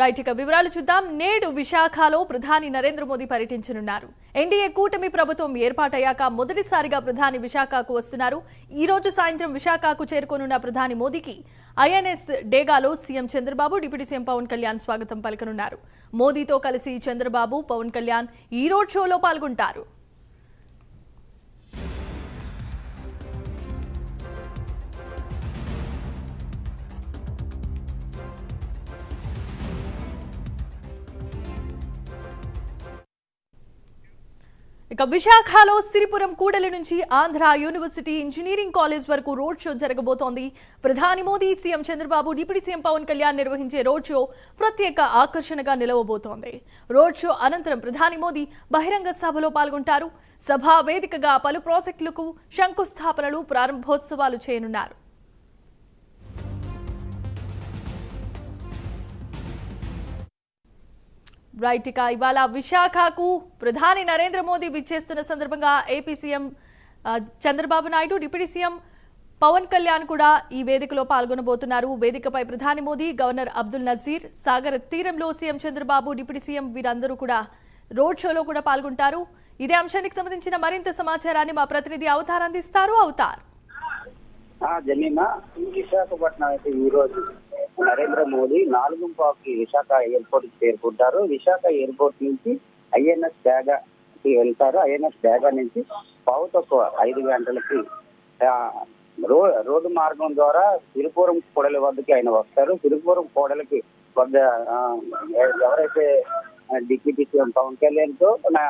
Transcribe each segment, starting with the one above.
Right ఇక వివరాలు చూద్దాం. నేడు విశాఖలో ప్రధాని నరేంద్ర మోదీ పర్యటించనున్నారు. ఎన్డీఏ కూటమి ప్రభుత్వం ఏర్పాటయ్యాక మొదటిసారిగా ప్రధాని విశాఖకు వస్తున్నారు. ఈ రోజు సాయంత్రం విశాఖకు చేరుకోనున్న ప్రధాని మోదీకి INS డేగాలో CM Chandrababu deputy CM Pawan Kalyan స్వాగతం పలకనున్నారు. మోదీతో కలిసి చంద్రబాబు పవన్ కళ్యాణ్ ఈ రోడ్ షోలో పాల్గొంటారు. ఇక విశాఖలో సిరిపురం కూడలి నుంచి ఆంధ్ర యూనివర్సిటీ ఇంజనీరింగ్ కాలేజ్ వరకు రోడ్ షో జరగబోతోంది. ప్రధాని Modi CM Chandrababu deputy CM Pawan Kalyan నిర్వహించే రోడ్ షో ప్రత్యేక ఆకర్షణగా నిలవబోతోంది. రోడ్ షో అనంతరం ప్రధాని మోదీ బహిరంగ సభలో పాల్గొంటారు. సభా వేదికగా పలు ప్రాజెక్టులకు శంకుస్థాపనలు ప్రారంభోత్సవాలు చేయనున్నారు. రైట్ ఇక ఇవాళ విశాఖకు ప్రధాని నరేంద్ర మోదీ విచ్చేస్తున్న సందర్భంగా AP CM Chandrababu Naidu deputy CM Pawan Kalyan కూడా ఈ వేదికలో పాల్గొనబోతున్నారు. వేదికపై ప్రధాని మోదీ గవర్నర్ అబ్దుల్ నజీర్ సాగర్ తీరంలో సీఎం చంద్రబాబు డిప్యూటీ సీఎం వీరందరూ కూడా రోడ్ షోలో కూడా పాల్గొంటారు. ఇదే అంశానికి సంబంధించిన మరింత సమాచారాన్ని మా ప్రతినిధి అవతార్ అందిస్తారు. అవతార్. జమీమా విశాఖపట్నం అయితే ఈ రోజు నరేంద్ర మోదీ నాలుగుంపాకి విశాఖ ఎయిర్పోర్ట్కి చేరుకుంటారు. విశాఖ ఎయిర్పోర్ట్ నుంచి ఐఎన్ఎస్ డ్యాగా కి వెళ్తారు. ఐఎన్ఎస్ డ్యాగా నుంచి పావు తక్కువ ఐదు గంటలకి రో రోడ్డు మార్గం ద్వారా తిరుపురం కోడలి వద్దకి ఆయన వస్తారు. తిరుపురం కోడలికి వద్ద ఎవరైతే డిప్యూటీ సీఎం పవన్ కళ్యాణ్తో నా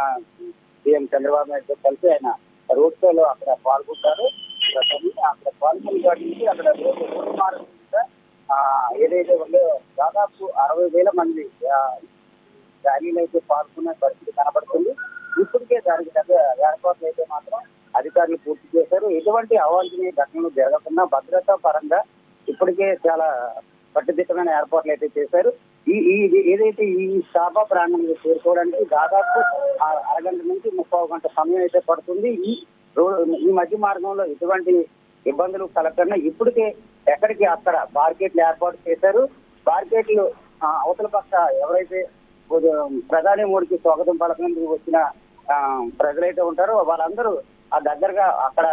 సీఎం చంద్రబాబు నాయుడుతో కలిసి ఆయన రోడ్ షోలో అక్కడ పాల్గొంటారు. అక్కడ పాల్గొని వాటి నుంచి అక్కడ రోడ్డు మార్గం ఏదైతే ఉందో దాదాపు అరవై వేల మంది ఆ, ర్యాలీలో అయితే పాల్గొనే పరిస్థితి కనబడుతుంది. ఇప్పటికే దానికి తగ్గ ఏర్పాట్లు అయితే మాత్రం అధికారులు పూర్తి చేశారు. ఎటువంటి అవాంఛనీయ ఘటనలు జరగకుండా భద్రతా పరంగా ఇప్పటికే చాలా కట్టుదిట్టమైన ఏర్పాట్లు అయితే చేశారు. ఈ ఇది ఏదైతే ఈ సభ ప్రాంగణంలో చేరుకోవడానికి దాదాపు అరగంట నుంచి ముప్పై గంట సమయం అయితే పడుతుంది. ఈ రోడ్ ఈ మధ్య మార్గంలో ఎటువంటి ఇబ్బందులు కలగకుండా ఇప్పటికే ఎక్కడికి అక్కడ మార్కెట్లు ఏర్పాటు చేశారు. మార్కెట్లు అవతల పక్క ఎవరైతే ప్రధాని మోడీకి స్వాగతం పలకడానికి వచ్చిన ప్రజలైతే ఉంటారో వాళ్ళందరూ ఆ దగ్గరగా అక్కడ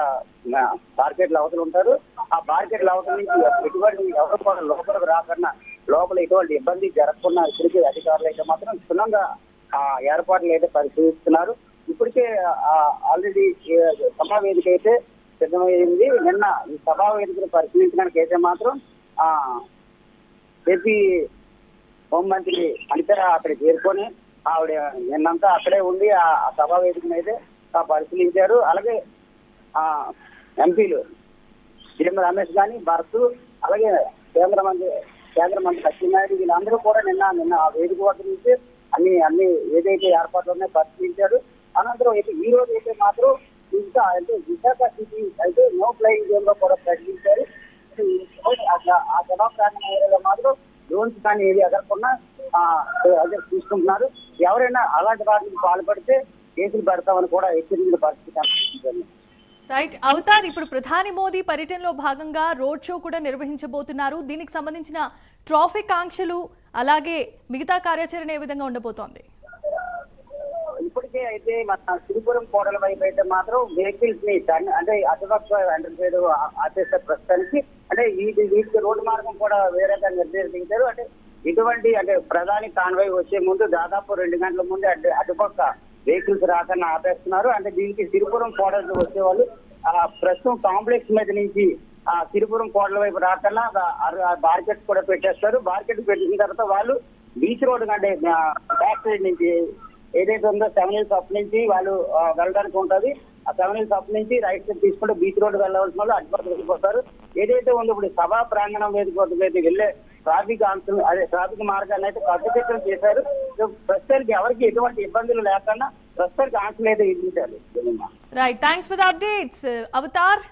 ఆ, మార్కెట్లు ఉంటారు. ఆ మార్కెట్ల అవతల నుంచి ఎటువంటి ఎవరు కూడా లోపలికి రాకుండా లోపల ఎటువంటి ఇబ్బంది జరగకుండా ఇప్పటికే అధికారులు అయితే మాత్రం క్షుణ్ణంగా ఆ ఏర్పాట్లు అయితే పరిశీలిస్తున్నారు. ఇప్పటికే ఆల్రెడీ సమావేదిక అయితే సిద్ధమైంది నిన్న ఈ సభా వేదికను పరిశీలించడానికి అయితే మాత్రం ఆ ఏపీ హోంమంత్రి అనితర అక్కడ చేరుకొని ఆవిడ నిన్నంతా అక్కడే ఉండి ఆ సభా వేదికను అయితే ఆ పరిశీలించారు. అలాగే ఆ ఎంపీలు జిఎం రమేష్ గాని భరత్ అలాగే కేంద్ర మంత్రి కేంద్ర మంత్రి సత్యనారాయణ వీళ్ళందరూ కూడా నిన్న నిన్న ఆ వేదిక వద్ద నుంచి అన్ని అన్ని ఏదైతే ఏర్పాట్లు ఉన్నాయో పరిశీలించారు. అనంతరం అయితే ఈ రోజు అయితే మాత్రం ఇంకా అంటే విశాఖ సిటీ అయితే నో ప్లేయింగ్ జోన్లో కూడా ప్రకటించారు. ఆ- ఆ ఏరియాలో మాత్రం లోన్స్ కానీ ఏది ఎగరకుండా అదే తీసుకుంటున్నారు ఎవరైనా అలాంటి వాటికి పాల్పడితే కేసులు పెడతామని కూడా హెచ్చరించిన పరిస్థితి కనిపిస్తుంది రైట్ అవతార్ ఇప్పుడు ప్రధాని మోదీ పర్యటనలో భాగంగా రోడ్ షో కూడా నిర్వహించబోతున్నారు. దీనికి సంబంధించిన ట్రాఫిక్ ఆంక్షలు అలాగే మిగతా కార్యాచరణ ఏ విధంగా ఉండబోతోంది? ఇప్పటికే అయితే మన తిరుపురం కోడల వైపు అయితే మాత్రం వెహికల్స్ని అంటే అటుపక్క ఎంటర్ సైడ్ ఆపేస్తారు ప్రస్తుతానికి అంటే వీటి వీటికి రోడ్డు మార్గం కూడా వేరేగా నిర్దేశించారు. అంటే ఇటువంటి అంటే ప్రధాని కాన్వాయ్ వచ్చే ముందు దాదాపు రెండు గంటల ముందు అటు అటుపక్క వెహికల్స్ రాకుండా ఆపేస్తున్నారు. అంటే దీనికి తిరుపురం కోడలు వచ్చే వాళ్ళు ఆ ప్రస్తుతం కాంప్లెక్స్ మీద నుంచి ఆ తిరుపురం కోడల వైపు రాకుండా బార్కెట్ కూడా పెట్టేస్తారు. మార్కెట్ పెట్టిన తర్వాత వాళ్ళు బీచ్ రోడ్ అంటే బ్యాక్ సైడ్ నుంచి ఏదైతే ఉందో సెవెన్ హిల్స్ అప్ నుంచి వాళ్ళు వెళ్ళడానికి ఉంటుంది. ఆ సెవెన్ హిల్స్ అప్ నుంచి రైట్ సైడ్ తీసుకుంటే బీచ్ రోడ్ వెళ్ళవలసిన వాళ్ళు అడ్వాన్స్ వెళ్ళిపోతారు ఏదైతే ఉందో ఇప్పుడు సభా ప్రాంగణం వేదిక మీద వెళ్ళే ట్రాఫిక్ ఆంక్షలు అదే ట్రాఫిక్ మార్గాన్ని అయితే కట్టుదిట్టం చేశారు. సో ప్రస్తుతానికి ఎవరికి ఎటువంటి ఇబ్బందులు లేకుండా ప్రస్తుతానికి ఆంక్షలు అయితే విధించారు. Right thanks for the updates Avatar